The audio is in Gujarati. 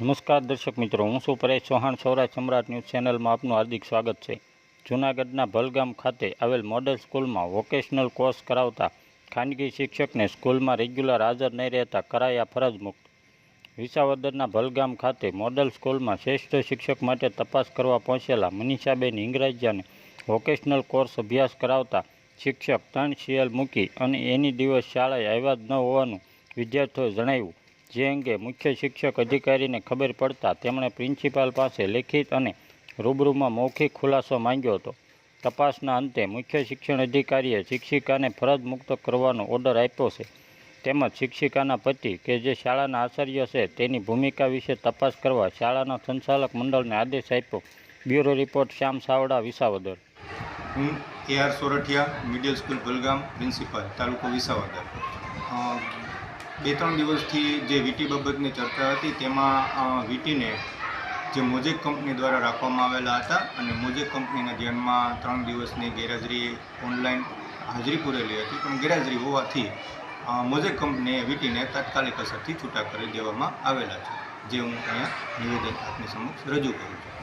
નમસ્કાર દર્શક મિત્રો, હું છું પરેશ ચૌહાણ, સૌરાષ્ટ્ર સમ્રાટ ન્યૂઝ ચેનલમાં આપનું હાર્દિક સ્વાગત છે. જૂનાગઢના ભલગામ ખાતે આવેલ મોડલ સ્કૂલમાં વોકેશનલ કોર્સ કરાવતા ખાનગી શિક્ષકને સ્કૂલમાં રેગ્યુલર હાજર નહીં રહેતા કરાયા ફરજ મુક્ત. વિસાવદરના ભલગામ ખાતે મોડલ સ્કૂલમાં શ્રેષ્ઠ શિક્ષક માટે તપાસ કરવા પહોંચેલા મનીષાબેન હિંગરાજિયાને વોકેશનલ કોર્સ અભ્યાસ કરાવતા શિક્ષક ત્રણ સીએલ મૂકી અને એની દિવસ શાળાએ આવ્યા જ ન હોવાનું વિદ્યાર્થીઓએ જણાવ્યું. જે અંગે મુખ્ય શિક્ષક અધિકારીને ખબર પડતા તેમણે પ્રિન્સિપાલ પાસે લેખિત અને રૂબરૂમાં મૌખિક ખુલાસો માંગ્યો હતો. તપાસના અંતે મુખ્ય શિક્ષણ અધિકારીએ શિક્ષિકાને ફરજ મુક્ત કરવાનો ઓર્ડર આપ્યો છે. તેમજ શિક્ષિકાના પતિ કે જે શાળાના આચાર્ય છે તેની ભૂમિકા વિશે તપાસ કરવા શાળાના સંચાલક મંડળને આદેશ આપ્યો. Bureau report Shyam Savda, Visavadar. હું A R Sorathiya, middle school Bhalgam principal, તાલુકો વિસાવદર. બે ત્રણ દિવસથી જે વીટી બાબતની ચર્ચા હતી, તેમાં વીટીને જે મોજેક કંપની દ્વારા રાખવામાં આવેલા હતા અને મોજેક કંપનીના ધ્યાનમાં ત્રણ દિવસની ગેરહાજરી ઓનલાઈન હાજરી પૂરેલી હતી, પણ ગેરહાજરી હોવાથી મોજેક કંપનીએ વીટીને તાત્કાલિક અસરથી છૂટા કરી દેવામાં આવેલા છે, જે હું અહીંયા નિવેદન આપની સમક્ષ રજૂ કરું છું.